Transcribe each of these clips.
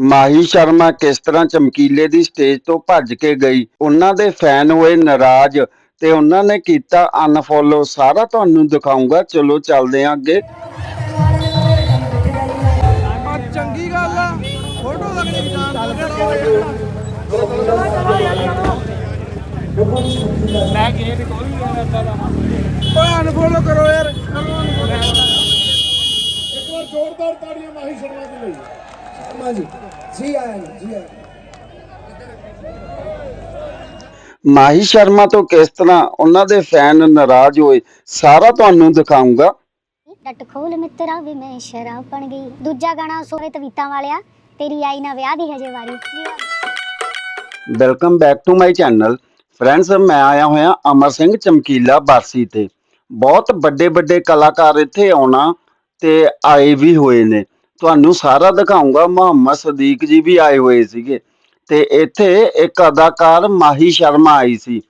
ਮਾਹੀ ਸ਼ਰਮਾ ਕਿਸ ਤਰ੍ਹਾਂ ਚਮਕੀਲੇ ਦੀ ਸਟੇਜ ਤੋਂ ਭੱਜ ਕੇ ਗਈ? ਉਹਨਾਂ ਦੇ ਫੈਨ ਹੋਏ ਨਾਰਾਜ਼ ਤੇ ਉਹਨਾਂ ਨੇ ਕੀਤਾ ਅਨਫੋਲੋ ਸਾਰਾ ਤੁਹਾਨੂੰ ਦਿਖਾਉਂਗਾ ਚਲੋ ਚੱਲਦੇ ਹਾਂ ਅੱਗੇ। ਆ ਚੰਗੀ ਗੱਲ ਆ। ਫੋਟੋ ਲੱਗਣੀ ਜਾਣ ਮੈਂ ਗੇਟ ਕੋਈ ਨਹੀਂ ਏਦਾਂ ਦਾ ਓਏ ਅਨਫੋਲੋ ਕਰੋ ਯਾਰ। ਇੱਕ ਵਾਰ ਜ਼ੋਰਦਾਰ ਤਾੜੀਆਂ ਮਾਹੀ ਸ਼ਰਮਾ ਦੇ ਲਈ। ਮਾਹੀ ਸ਼ਰਮਾ ਤੋਂ ਕਿਸ ਤਰ੍ਹਾਂ ਉਹਨਾਂ ਦੇ ਫੈਨ ਨਾਰਾਜ਼ ਹੋਏ ਸਾਰਾ ਤੁਹਾਨੂੰ ਦਿਖਾਉਂਗਾ ਟੱਟ ਖੋਲ ਮਿੱਤਰਾ ਵੇ ਮੈਂ ਸ਼ਰਾਬ ਬਣ ਗਈ। ਦੂਜਾ ਗਾਣਾ ਸੋਵੇ ਤਵੀਤਾਂ ਵਾਲਿਆ ਤੇਰੀ ਆਈ ਨਾ ਵਿਆਹ ਦੀ ਹਜੇ ਵਾਰੀ। Welcome back to my channel friends ਮੈਂ ਆਇਆ ਹੋਇਆ ਅਮਰ ਸਿੰਘ ਚਮਕੀਲਾ ਬਾਰਸੀ ਤੇ। ਬਹੁਤ ਵੱਡੇ ਵੱਡੇ ਕਲਾਕਾਰ ਇੱਥੇ ਆਉਣਾ ਤੇ ਆਏ ਵੀ ਹੋਏ ਨੇ। ਤੁਹਾਨੂੰ ਸਾਰਾ ਦਿਖਾਉਂਗਾ, ਮੁਹੰਮਦ ਸਦੀਕ ਜੀ ਵੀ ਆਏ ਹੋਏ ਸੀਗੇ। ਤੇ ਇੱਥੇ ਇੱਕ ਅਦਾਕਾਰ ਮਾਹੀ ਸ਼ਰਮਾ ਆਈ ਸੀ।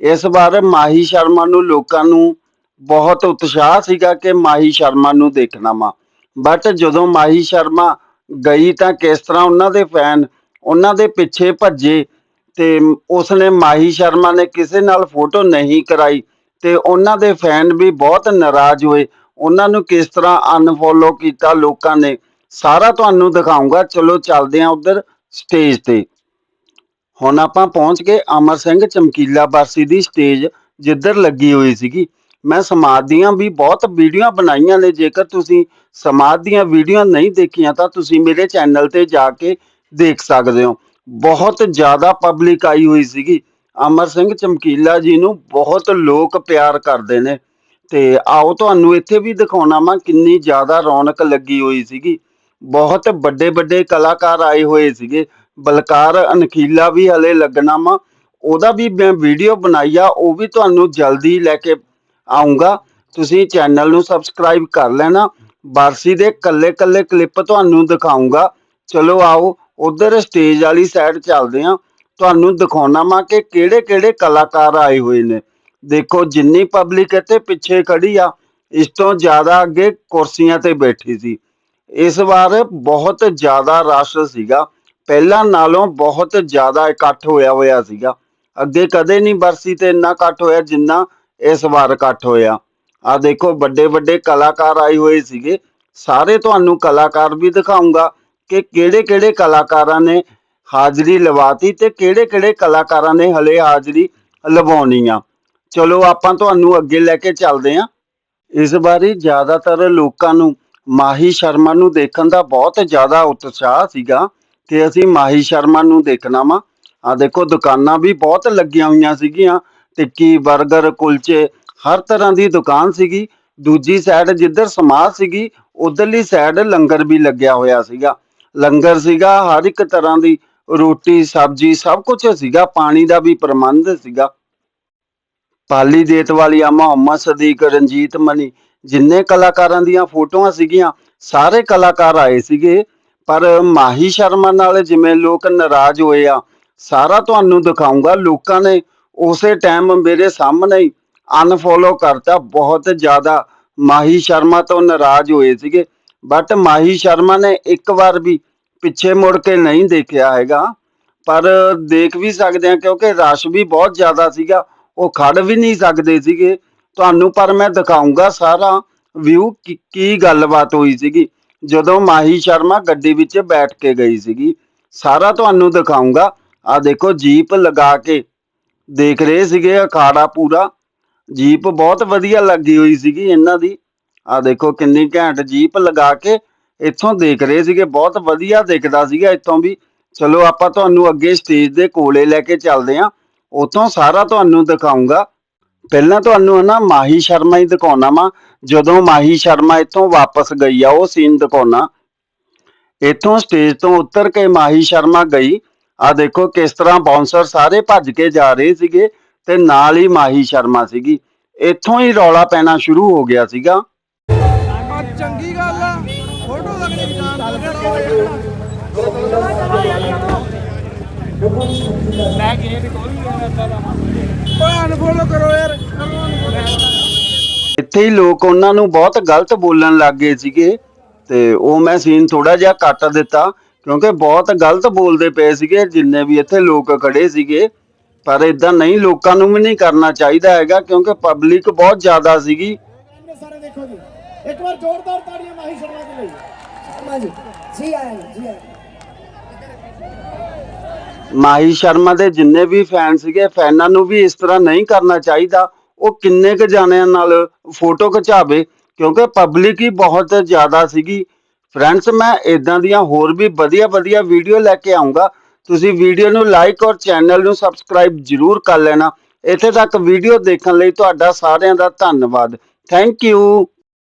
ਇਸ ਵਾਰ ਮਾਹੀ ਸ਼ਰਮਾ ਨੂੰ ਲੋਕਾਂ ਨੂੰ ਬਹੁਤ ਉਤਸ਼ਾਹ ਸੀਗਾ ਕਿ ਮਾਹੀ ਸ਼ਰਮਾ ਨੂੰ ਦੇਖਣਾ ਵਾ। ਬਟ ਜਦੋਂ ਮਾਹੀ ਸ਼ਰਮਾ ਗਈ ਤਾਂ ਕਿਸ ਤਰ੍ਹਾਂ ਉਹਨਾਂ ਦੇ ਫੈਨ, ਉਹਨਾਂ ਦੇ ਪਿੱਛੇ ਭੱਜੇ ਤੇ ਉਸਨੇ ਮਾਹੀ ਸ਼ਰਮਾ ਨੇ ਕਿਸੇ ਨਾਲ ਫੋਟੋ ਨਹੀਂ ਕਰਾਈ ਤੇ ਉਹਨਾਂ ਦੇ ਫੈਨ ਵੀ ਬਹੁਤ ਨਾਰਾਜ਼ ਹੋਏ। ਉਹਨਾਂ ਨੂੰ ਕਿਸ ਤਰ੍ਹਾਂ ਅਨਫੋਲੋ ਕੀਤਾ ਲੋਕਾਂ ਨੇ? ਸਾਰਾ ਤੁਹਾਨੂੰ ਦਿਖਾਉਂਗਾ। ਚਲੋ ਚੱਲਦੇ ਹਾਂ ਉਧਰ ਸਟੇਜ ਤੇ। ਹੁਣ ਆਪਾਂ ਪਹੁੰਚ ਗਏ ਅਮਰ ਸਿੰਘ ਚਮਕੀਲਾ ਬਾਸੀ ਦੀ ਸਟੇਜ ਜਿੱਧਰ ਲੱਗੀ ਹੋਈ ਸੀਗੀ। ਮੈਂ ਸਮਾਜ ਦੀਆਂ ਵੀ ਬਹੁਤ ਵੀਡੀਓ ਬਣਾਈਆਂ ਨੇ। ਜੇਕਰ ਤੁਸੀਂ ਸਮਾਜ ਦੀਆਂ ਵੀਡੀਓ ਨਹੀਂ ਦੇਖੀਆਂ ਤਾਂ ਤੁਸੀਂ ਮੇਰੇ ਚੈਨਲ ਤੇ ਜਾ ਕੇ ਦੇਖ ਸਕਦੇ ਹੋ। ਬਹੁਤ ਜ਼ਿਆਦਾ ਪਬਲਿਕ ਆਈ ਹੋਈ ਸੀਗੀ। ਅਮਰ ਸਿੰਘ ਚਮਕੀਲਾ ਜੀ ਨੂੰ ਬਹੁਤ ਲੋਕ ਪਿਆਰ ਕਰਦੇ ਨੇ। ਤੇ ਆਓ ਤੁਹਾਨੂੰ ਇੱਥੇ ਵੀ ਦਿਖਾਉਣਾ ਮੈਂ ਕਿੰਨੀ ਜ਼ਿਆਦਾ ਰੌਣਕ ਲੱਗੀ ਹੋਈ ਸੀਗੀ। ਬਹੁਤ ਵੱਡੇ ਵੱਡੇ ਕਲਾਕਾਰ ਆਏ ਹੋਏ ਸੀਗੇ। ਬਲਕਾਰ ਅਨਖੀਲਾ ਵੀ ਹਲੇ ਲੱਗਣਾ ਵਾ। ਉਹਦਾ ਵੀ ਮੈਂ ਵੀਡੀਓ ਬਣਾਈ ਆ, ਉਹ ਵੀ ਤੁਹਾਨੂੰ ਜਲਦੀ ਲੈ ਕੇ ਆਉਂਗਾ ਤੁਸੀਂ ਚੈਨਲ ਨੂੰ ਸਬਸਕ੍ਰਾਈਬ ਕਰ ਲੈਣਾ। ਬਾਰਸੀ ਦੇ ਕੱਲੇ ਕੱਲੇ ਕਲਿੱਪ ਤੁਹਾਨੂੰ ਦਿਖਾਉਂਗਾ ਚਲੋ ਆਓ, ਉਧਰ ਸਟੇਜ ਵਾਲੀ ਸਾਈਡ ਚੱਲਦੇ ਹਾਂ ਤੁਹਾਨੂੰ ਦਿਖਾਉਣਾ ਵਾ ਕਿ ਕਿਹੜੇ ਕਿਹੜੇ ਕਲਾਕਾਰ ਆਏ ਹੋਏ ਨੇ। ਦੇਖੋ, ਜਿੰਨੀ ਪਬਲਿਕ ਇੱਥੇ ਪਿੱਛੇ ਖੜੀ ਆ, ਇਸ ਤੋਂ ਜ਼ਿਆਦਾ ਅੱਗੇ ਕੁਰਸੀਆਂ ਤੇ ਬੈਠੀ ਸੀ। ਇਸ ਵਾਰ ਬਹੁਤ ਜ਼ਿਆਦਾ ਰਸ਼ ਸੀਗਾ। ਪਹਿਲਾਂ ਨਾਲੋਂ ਬਹੁਤ ਜ਼ਿਆਦਾ ਇਕੱਠ ਹੋਇਆ ਹੋਇਆ ਸੀਗਾ। ਅੱਗੇ ਕਦੇ ਨਹੀਂ ਬਰਸੀ ਤੇ ਇੰਨਾ ਇਕੱਠ ਹੋਇਆ ਜਿੰਨਾ ਇਸ ਵਾਰ ਇਕੱਠ ਹੋਇਆ। ਆ ਦੇਖੋ ਵੱਡੇ ਵੱਡੇ ਕਲਾਕਾਰ ਆਏ ਹੋਏ ਸੀਗੇ। ਸਾਰੇ ਤੁਹਾਨੂੰ ਕਲਾਕਾਰ ਵੀ ਦਿਖਾਉਂਗਾ ਕਿ ਕਿਹੜੇ ਕਿਹੜੇ ਕਲਾਕਾਰਾਂ ਨੇ ਹਾਜ਼ਰੀ ਲਵਾਤੀ ਤੇ ਕਿਹੜੇ ਕਿਹੜੇ ਕਲਾਕਾਰਾਂ ਨੇ ਹਲੇ ਹਾਜ਼ਰੀ ਲਵਾਉਣੀ ਆ। ਚਲੋ, ਆਪਾਂ ਤੁਹਾਨੂੰ ਅੱਗੇ ਲੈ ਕੇ ਚੱਲਦੇ ਹਾਂ ਇਸ ਵਾਰੀ ਜ਼ਿਆਦਾਤਰ ਲੋਕਾਂ ਨੂੰ ਮਾਹੀ ਸ਼ਰਮਾ ਨੂੰ ਦੇਖਣ ਦਾ ਬਹੁਤ ਜ਼ਿਆਦਾ ਉਤਸ਼ਾਹ ਸੀਗਾ ਕਿ ਅਸੀਂ ਮਾਹੀ ਸ਼ਰਮਾ ਨੂੰ ਦੇਖਣਾ ਵਾ। ਆ ਦੇਖੋ, ਦੁਕਾਨਾਂ ਵੀ ਬਹੁਤ ਲੱਗੀਆਂ ਹੋਈਆਂ ਸੀਗੀਆਂ, ਟਿੱਕੀ 버ਗਰ ਕੁਲਚੇ, ਹਰ ਤਰ੍ਹਾਂ ਦੀ ਦੁਕਾਨ ਸੀਗੀ। ਦੂਜੀ ਸਾਈਡ ਜਿੱਧਰ ਸਮਾਜ ਸੀਗੀ, ਉਧਰਲੀ ਸਾਈਡ ਲੰਗਰ ਵੀ ਲੱਗਿਆ ਹੋਇਆ ਸੀਗਾ। ਲੰਗਰ ਸੀਗਾ, ਹਰ ਇੱਕ ਤਰ੍ਹਾਂ ਦੀ ਰੋਟੀ, ਸਬਜ਼ੀ, ਸਭ ਕੁਝ ਸੀਗਾ, ਪਾਣੀ ਦਾ ਵੀ ਪ੍ਰਬੰਧ ਸੀਗਾ। ਪਾਲੀ ਦੇਤ ਵਾਲੀਆ ਮੁਹੰਮਦ ਸਦੀਕ, ਰਣਜੀਤ ਮਨੀ, ਜਿੰਨੇ ਕਲਾਕਾਰਾਂ ਦੀਆਂ ਫੋਟੋਆਂ ਸੀਗੀਆਂ, ਸਾਰੇ ਕਲਾਕਾਰ ਆਏ ਸੀਗੇ। ਪਰ ਮਾਹੀ ਸ਼ਰਮਾ ਨਾਲ ਜਿਵੇਂ ਲੋਕ ਨਾਰਾਜ਼ ਹੋਏ ਆ, ਸਾਰਾ ਤੁਹਾਨੂੰ ਦਿਖਾਉਂਗਾ ਲੋਕਾਂ ਨੇ ਉਸੇ ਟਾਈਮ ਮੇਰੇ ਸਾਹਮਣੇ ਹੀ ਅਨਫੋਲੋ ਕਰਤਾ। ਬਹੁਤ ਜ਼ਿਆਦਾ ਮਾਹੀ ਸ਼ਰਮਾ ਤੋਂ ਨਾਰਾਜ਼ ਹੋਏ ਸੀਗੇ। ਬਟ ਮਾਹੀ ਸ਼ਰਮਾ ਨੇ ਇੱਕ ਵਾਰ ਵੀ ਪਿੱਛੇ ਮੁੜ ਕੇ ਨਹੀਂ ਦੇਖਿਆ ਹੈਗਾ। ਪਰ ਦੇਖ ਵੀ ਸਕਦੇ ਆ, ਕਿਉਂਕਿ ਰਸ਼ ਵੀ ਬਹੁਤ ਜ਼ਿਆਦਾ ਸੀਗਾ। ਉਹ ਖੜ ਵੀ ਨਹੀਂ ਸਕਦੇ ਸੀਗੇ। ਤੁਹਾਨੂੰ ਪਰ ਮੈਂ ਦਿਖਾਉਂਗਾ ਸਾਰਾ ਵਿਊ ਕੀ ਗੱਲਬਾਤ ਹੋਈ ਸੀਗੀ। ਜਦੋਂ ਮਾਹੀ ਸ਼ਰਮਾ ਗੱਡੀ ਵਿੱਚ ਬੈਠ ਕੇ ਗਈ ਸੀਗੀ, ਸਾਰਾ ਤੁਹਾਨੂੰ ਦਿਖਾਉਂਗਾ। ਆ ਦੇਖੋ ਜੀਪ ਲਗਾ ਕੇ ਦੇਖ ਰਹੇ ਸੀਗੇ, ਅਖਾੜਾ ਪੂਰਾ। ਜੀਪ ਬਹੁਤ ਵਧੀਆ ਲੱਗੀ ਹੋਈ ਸੀਗੀ ਇਹਨਾਂ ਦੀ। ਆ ਦੇਖੋ ਕਿੰਨੀ ਘੈਂਟ ਜੀਪ ਲਗਾ ਕੇ ਇੱਥੋਂ ਦੇਖ ਰਹੇ ਸੀਗੇ। ਬਹੁਤ ਵਧੀਆ ਦਿਖਦਾ ਸੀਗਾ ਇੱਥੋਂ ਵੀ। ਚਲੋ ਆਪਾਂ ਤੁਹਾਨੂੰ ਅੱਗੇ ਸਟੇਜ ਦੇ ਕੋਲੇ ਲੈ ਕੇ ਚੱਲਦੇ ਆਂ ਉਤੋਂ ਸਾਰਾ ਤੁਹਾਨੂੰ ਦਿਖਾਉਂਗਾ ਪਹਿਲਾਂ ਤੁਹਾਨੂੰ ਨਾ ਮਾਹੀ ਸ਼ਰਮਾ ਹੀ ਦਿਖਾਉਣਾ ਵਾ। ਜਦੋਂ ਮਾਹੀ ਸ਼ਰਮਾ ਇੱਥੋਂ ਵਾਪਸ ਗਈ ਆ, ਉਹ ਸੀਨ ਦਿਖਾਉਣਾ। ਇੱਥੋਂ ਸਟੇਜ ਤੋਂ ਉਤਰ ਕੇ ਮਾਹੀ ਸ਼ਰਮਾ ਗਈ। ਆ ਦੇਖੋ ਕਿਸ ਤਰ੍ਹਾਂ ਬਾਉਂਸਰ ਸਾਰੇ ਭੱਜ ਕੇ ਜਾ ਰਹੇ ਸੀਗੇ ਤੇ ਨਾਲ ਹੀ ਮਾਹੀ ਸ਼ਰਮਾ ਸੀਗੀ। ਇੱਥੋਂ ਹੀ ਰੌਲਾ ਪੈਣਾ ਸ਼ੁਰੂ ਹੋ ਗਿਆ ਸੀਗਾ। ਚੰਗੀ ਗੱਲ ਆ। ਫੋਟੋ ਲੱਗਣੀ ਜਾਣ ਇੱਥੇ ਹੀ ਲੋਕ ਉਹਨਾਂ ਨੂੰ ਬਹੁਤ ਗਲਤ ਬੋਲਣ ਲੱਗ ਗਏ ਸੀਗੇ ਤੇ ਉਹ ਮੈਂ ਸੀਨ ਥੋੜਾ ਜਿਹਾ ਕੱਟ ਦਿੱਤਾ ਕਿਉਂਕਿ ਬਹੁਤ ਗਲਤ ਬੋਲਦੇ ਪਏ ਸੀਗੇ ਜਿੰਨੇ ਵੀ ਇੱਥੇ ਲੋਕ ਖੜੇ ਸੀਗੇ। ਪਰ ਇਦਾਂ ਨਹੀਂ ਲੋਕਾਂ ਨੂੰ ਵੀ ਨਹੀਂ ਕਰਨਾ ਚਾਹੀਦਾ ਹੈਗਾ ਕਿਉਂਕਿ ਪਬਲਿਕ ਬਹੁਤ ਜ਼ਿਆਦਾ ਸੀਗੀ। ਮਾਹੀ ਸ਼ਰਮਾ ਦੇ ਜਿੰਨੇ ਵੀ ਫੈਨ ਸੀਗੇ, ਫੈਨਾਂ ਨੂੰ ਵੀ ਇਸ ਤਰ੍ਹਾਂ ਨਹੀਂ ਕਰਨਾ ਚਾਹੀਦਾ। ਉਹ ਕਿੰਨੇ ਕੁ ਜਾਣਿਆਂ ਨਾਲ ਫੋਟੋ ਖਿਚਾਵੇ, ਕਿਉਂਕਿ ਪਬਲਿਕ ਹੀ ਬਹੁਤ ਜ਼ਿਆਦਾ ਸੀਗੀ। ਫਰੈਂਡਸ ਮੈਂ ਇਦਾਂ ਦੀਆਂ ਹੋਰ ਵੀ ਵਧੀਆ ਵਧੀਆ ਵੀਡੀਓ ਲੈ ਕੇ ਆਉਂਗਾ ਤੁਸੀਂ ਵੀਡੀਓ ਨੂੰ ਲਾਈਕ ਔਰ ਚੈਨਲ ਨੂੰ ਸਬਸਕ੍ਰਾਈਬ ਜਰੂਰ ਕਰ ਲੈਣਾ। ਇੱਥੇ ਤੱਕ ਵੀਡੀਓ ਦੇਖਣ ਲਈ ਤੁਹਾਡਾ ਸਾਰਿਆਂ ਦਾ ਧੰਨਵਾਦ। Thank you